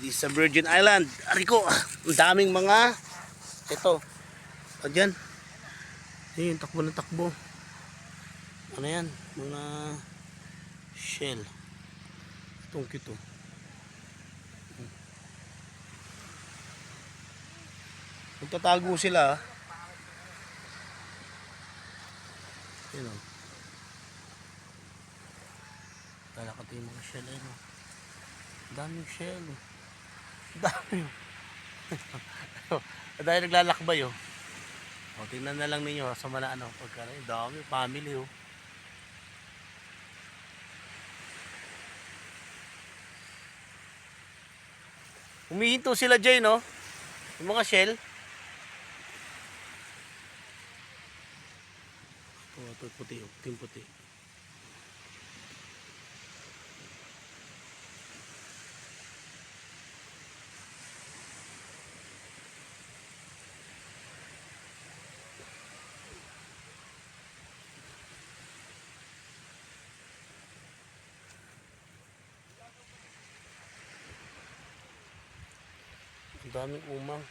Di sa Virgin Island. Ariko, ang daming mga ito. O dyan. Ayun, takbo na takbo. Ano yan? Mga shell. Itong cute oh. Magtatago sila ah. Yun o. Lalakad yung mga shell ayun o. Daming shell oh. Dami oh. Dahil naglalakbay oh. O, tingnan na lang ninyo sa mga ano. Pagka, dami, family oh. Humihinto sila Jay, no? Yung mga shell. Puti, oh. Yung puti. Ang daming umang.